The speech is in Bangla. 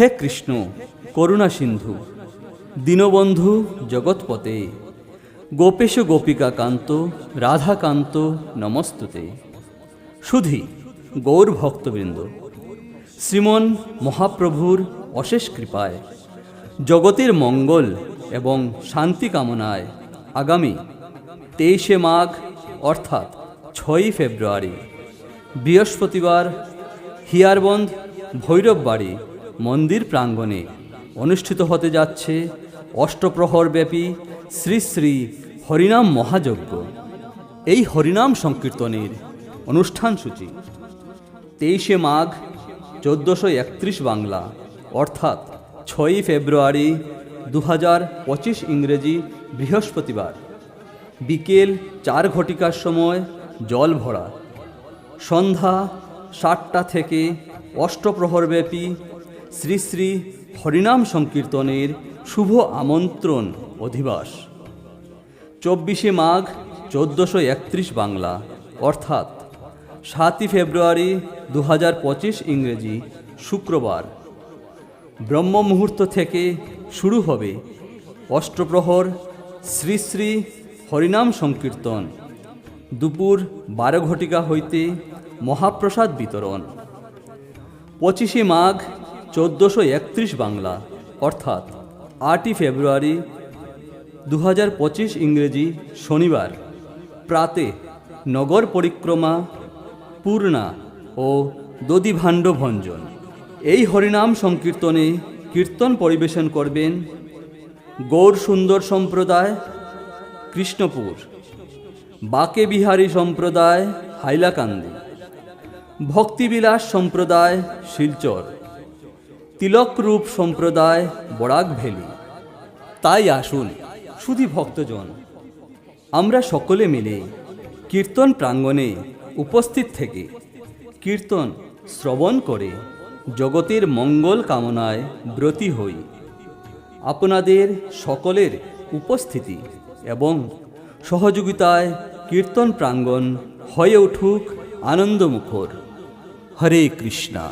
হে কৃষ্ণ, করুণা সিন্ধু, দীনবন্ধু জগৎপতে, গোপেশ গোপিকা কান্ত রাধাকান্ত নমস্তুতে। সুধি, গৌর ভক্তবৃন্দ, শ্রীমন মহাপ্রভুর অশেষ কৃপায়, জগতের মঙ্গল এবং শান্তি কামনায় আগামী তেইশে মাঘ, অর্থাৎ ছয়ই ফেব্রুয়ারি, বৃহস্পতিবার হিয়ারবন্দ ভৈরববাড়ি মন্দির প্রাঙ্গণে অনুষ্ঠিত হতে যাচ্ছে অষ্টপ্রহরব্যাপী শ্রী শ্রী হরিনাম মহাযজ্ঞ। এই হরিনাম সংকীর্তনের অনুষ্ঠান সূচি তেইশে মাঘ চোদ্দোশো একত্রিশ বাংলা, অর্থাৎ ছয়ই ফেব্রুয়ারি দু হাজার পঁচিশ ইংরেজি বৃহস্পতিবার, বিকেল চার ঘটিকার সময় জল ভরা। সন্ধ্যা সাতটা থেকে অষ্টপ্রহরব্যাপী শ্রী শ্রী হরিনাম সংকীর্তনের শুভ আমন্ত্রণ অধিবাস। চব্বিশে মাঘ চোদ্দোশো একত্রিশ বাংলা, অর্থাৎ সাতই ফেব্রুয়ারি দু হাজার পঁচিশ ইংরেজি শুক্রবার। ব্রহ্ম মুহূর্ত থেকে শুরু হবে অষ্টপ্রহর শ্রী শ্রী হরিনাম সংকীর্তন। দুপুর বারো ঘটিকা হইতে মহাপ্রসাদ বিতরণ। পঁচিশে মাঘ চোদ্দোশো একত্রিশ বাংলা, অর্থাৎ আটই ফেব্রুয়ারি দু হাজার পঁচিশ ইংরেজি শনিবার, প্রাতে নগর পরিক্রমা, পূর্ণা ও দধিভাণ্ড ভঞ্জন। এই হরিনাম সংকীর্তনে কীর্তন পরিবেশন করবেন গৌর সুন্দর সম্প্রদায়, কৃষ্ণপুর, বাকে বিহারী সম্প্রদায়, হাইলাকান্দি, ভক্তিবিলাস সম্প্রদায়, শিলচর। তিলকরূপ সম্প্রদায় বরাক ভ্যালি তাই আসুন শুধু ভক্তজন, আমরা সকলে মিলে কীর্তন প্রাঙ্গণে উপস্থিত থেকে কীর্তন শ্রবণ করে জগতের মঙ্গল কামনায় ব্রতী হই। আপনাদের সকলের উপস্থিতি এবং সহযোগিতায় কীর্তন প্রাঙ্গণ হয়ে উঠুক আনন্দমুখর। হরে কৃষ্ণা।